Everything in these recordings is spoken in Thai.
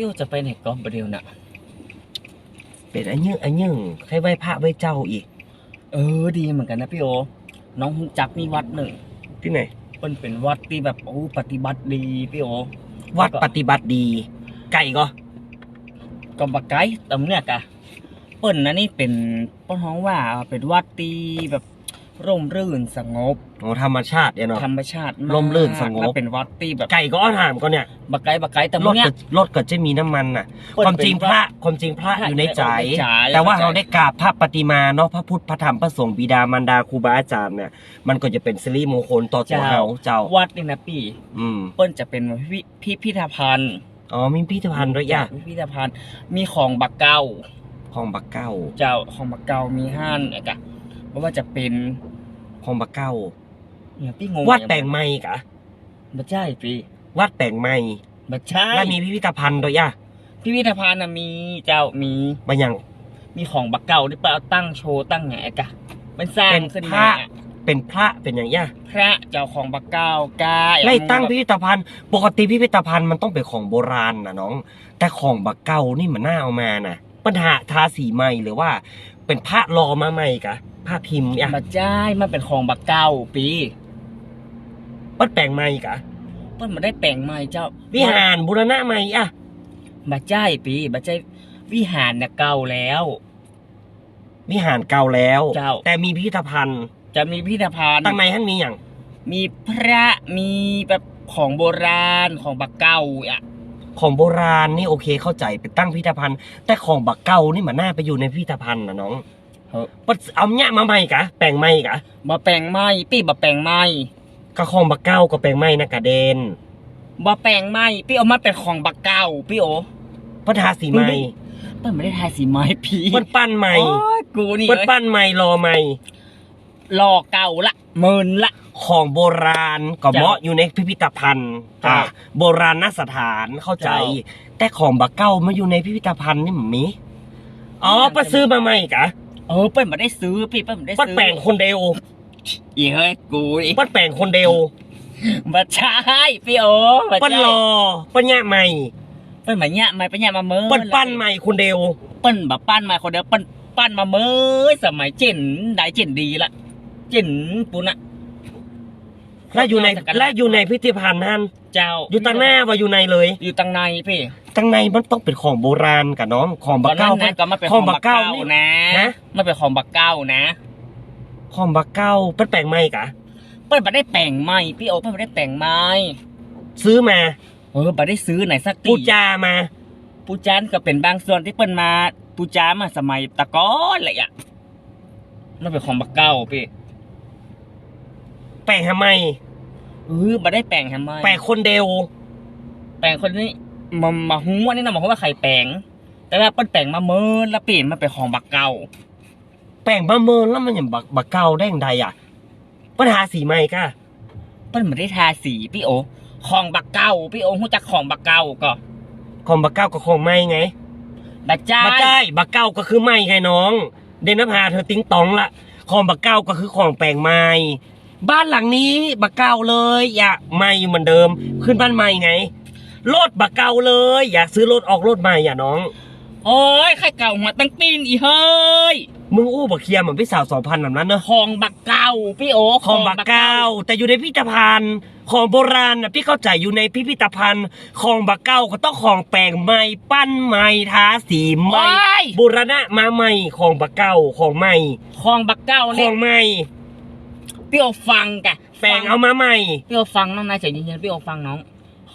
พี่โอจะไปไหนก็ประเดี๋ยวน่ะ เป็นอันยึงอันยึงให้ไหว้พระไหว้เจ้าอีก เออดีเหมือนกันนะพี่โอ น้องจักมีวัดหนึ่งที่ไหนเป็นเป็นวัดที่แบบโอ้ปฏิบัติดีพี่โอวัดปฏิบัติดี ไก่ก็ก็บักไกตำเนี่ยกะเปิ้นนะนี่เป็นเป้นฮ้องว่าเป็นวัดที่แบบ ร่มรื่นสงบโอ้ธรรมชาติเนี่ยเนาะ ธรรมชาติากร่มรื่นสงบ แล้วเป็นวัดที่แบบไก่ก็อ้อนหามก็เนี่ยบักไกบักไกรตำถเนี่ยก็รถก็จะมีน้ำมันน่ะเปิ้นความจริงเป็นพวัดระความจริงพระพระอยู่ในใจ อยู่ในใจแต่ว่าเข้าใจเราได้กราบพระปฏิมาเนาะพระพุทธพระธรรมพระสงฆ์บิดามารดาครูบาอาจารย์เนี่ยมันก็จะเป็นสิริมงคลต่อตัวเราเจ้า วัดนี่นะพี่อืมเปิ้นจะเป็นพิพิพิธภัณฑ์อ๋อมีพิพิธภัณฑ์ด้วยย่ะพิพิธภัณฑ์มีของบักเก้า ของบักเก้า เจ้าของบักเก้ามีห้านอะกะ ไม่ว่าจะเป็นของบักเก้าเนี่ยพี่งงวัดแปลงไม้กะบัใช่พี่วัดแปลงไม้บัใช่แล้วมีพิพิธภัณฑ์ด้วยย่ะพิพิธภัณฑ์น่ะมีเจ้ามีบางอย่างมีของบักเก่าที่เปล่าตั้งโชว์ตั้งไงอะกะมันสร้างเป็นขึ้นพระมาเป็นพระเป็นอย่างย่ะพระเจ้าของบักเก่ากาไล่ตั้งพิพิธภัณฑ์ ปกติพิพิธภัณฑ์มันต้องเป็นของโบราณนะน้อง แต่ของบักเก้านี่มันน่าเอามานะปัญหาทาสีใหม่หรือว่า เป็นพระรอมาใหม่กะ พระพิมพ์เนี่ยบัใช่มันเป็นของบักเก่าปีวัดแปลงใหม่กะเปิ้นมาได้แปลงใหม่เจ้า วิหารบูรณะใหม่อะบัใช่ปีบัใช่วิหารน่ะเก่าแล้ว วิหารเก่าแล้ว เจ้า แต่มีพิพิธภัณฑ์ จะมีพิพิธภัณฑ์ตั้งในท่านมีอย่าง มีพระมีแบบของโบราณของบักเก่าอะของโบราณนี่โอเคเข้าใจไปตั้งพิพิธภัณฑ์ แต่ของบักเก่านี่มันน่าไปอยู่ในพิพิธภัณฑ์นะน้องเฮ้ย ปัดเอาเนี่ยมาใหม่กะแปลงใหม่กะมาแปลงไม้พี่มาแปลงไม้ก็ของบักเก้าก็แปลงใหม่นะกะเดนมาแปลงไม้พี่เอามาเป็นของบักเก่าพี่โอพัทาสีใหม่เปิ้นไม่ได้ทาสีไม้พี่ปั้นปั้นใหม่โอ้ยกูนี่ปั้นเลยปั้นใหม่รอใหม่หล่อเก่าละเมินละของโบราณก็เจ้าเหมาะอยู่ในพิพิธภัณฑ์เจ้าอะโบราณนสถานเข้าใจเจ้าแต่ของบักเก้ามาอยู่ในพิพิธภัณฑ์นี่มันมีอ๋อป้าซื้อมาใหม่กะ เออเปิ้นมาได้ซื้อพี่เปิ้นมาได้ปั้นซื้อแปลงคนเดียวอีเฮ้ยกูนี่ปั้นแปลงคนเดียวมาใช่พี่โอมาปั้นใช่รอปั้นแย่ใหม่เปิ้นมาเนี่ยมาไปเนี่ยมาเมินปั้นปั้นใหม่คนเดียวเปิ้นแบบปั้นมาคนเดียวเปิ้นปั้นมาเมินสมัยเจนได้เจนดีละเจนปุณะและอยู่ในและอยู่ในพิพิธภัณฑ์นั่นเจ้าอยู่ตั้งหน้าว่าอยู่ในเลย อยู่ตั้งในพี่ ตั้งในมันต้องเป็นของโบราณกับน้องของบักเก้าตอนนั้นนะก็มาเป็นขขอองงบับักกเก้าเก้านี่นะฮะมาเป็นของบักเก้านะของบักเก้าปั้นแปลงใหม่กะเปิ้นมาได้แต่งไม้พี่โอเปิ้นมาได้แต่งไม้ซื้อมาเออมาได้ซื้อไหนสักทีปูจามาปูจานก็เป็นบางส่วนที่เปิ้นมาปูจามาสมัยตะก้อนเลยอะมันเป็นของบักเก้าพี่แปลงทำไมเออมาได้แปลงทำไมแปลงคนเดียวแปลงคนนี้ มามาหูว่านี่นะมาหูว่าใครแปลงแต่ว่าเปิ้นแปลงมาเมินแล้วเปลี่ยนมาเป็นของบักเก้าแปลงบะเมินแล้วมันอย่างบักบักเก้าได้อย่างใดอะปัญหาสีใหม่กะเปิ้นไม่ได้ทาสีพี่โอของบักเก้าพี่โอหูจักของบักเก้าก็ของบักเก้าก็ของไม่ไงบักจ้าบักใช่บักเก้าก็คือไม่ไงน้อง เดนภาเธอติ้งตองละของบักเก้าก็คือของแปลงไม้บ้านหลังนี้บักเก้าเลย อย่าไม่เหมือนเดิม ขึ้นบ้านใหม่ไง รถบักเก้าเลย อยากซื้อรถออกรถใหม่อย่าน้อง โอ้ยใครเก่าหัวตั้งปีนอีเฮ้ย มึงอู้บักเคียมเหมือนพี่สาวสองพันแบบนั้นเนอะของบักเก้าพี่โอของบักเก้าแต่อยู่ในพิพิธภัณฑ์ ของโบราณนะพี่เข้าใจอยู่ในพิพิธภัณฑ์ ของบักเก้าก็ต้องของแปลงไม้ปั้นไม้ทาสีไม้โอ้ย บูรณะมาใหม่ของบักเก้าของใหม่ ของบักเก้าขเนี่อยงใหม่ พี่โอฟังกะแปลงเอามาใหม่ พี่โอฟังน้องนายใจเย็นๆพี่โอฟังน้อง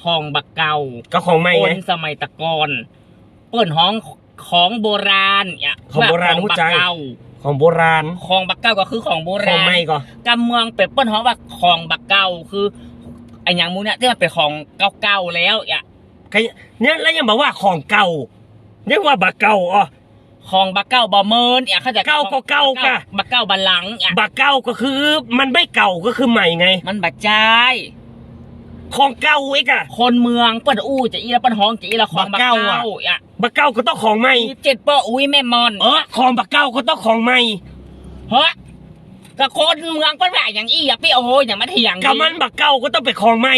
ของบักเก้าก็ของใหม่คไง นสมัยตะกอนเปิ้นห้องของโบราณเนี่ยของโบราณว่ารู้บักใจ เก้าของโบราณของบักเก้าก็คือของโบขอรางณ ใหม่ก็ กำเมืองเป็ดเปิ้นฮ้องว่าของบักเก้าคือไอ้หยังมูเนี่ยที่มันเป็นของเก่าๆแล้วอะใครเนี่ยแล้วยังบอกว่าของเก่ายังว่าบักเก่าอ๋อ ของบักเก้าบ่เมินอะเขาใจะเก้าก็เก้ากะ บักเก้าบัลลังก์อะบักเก่าก็คือ มันไม่เก่าก็คือใหม่ไง มันบักจาย ของเก่าอีกอะ คนเมืองเปิ้นอู้จะอีแล้วเปิ้นฮ้องจะอีแล้วของบักบักเก้าเก้าอะ อะบักเก่าก็ต้องของใหม่เจ็ดป้ออุ้ยแม่มอนเออของบักเก่าก็ต้องของใหม่เฮ้ยก็คนเมืองเปิ้นว่าอย่างอี้อะพี่โอ้ยอย่างมาเถียงกับมันบักเก่าก็ต้องเป็นของใหม่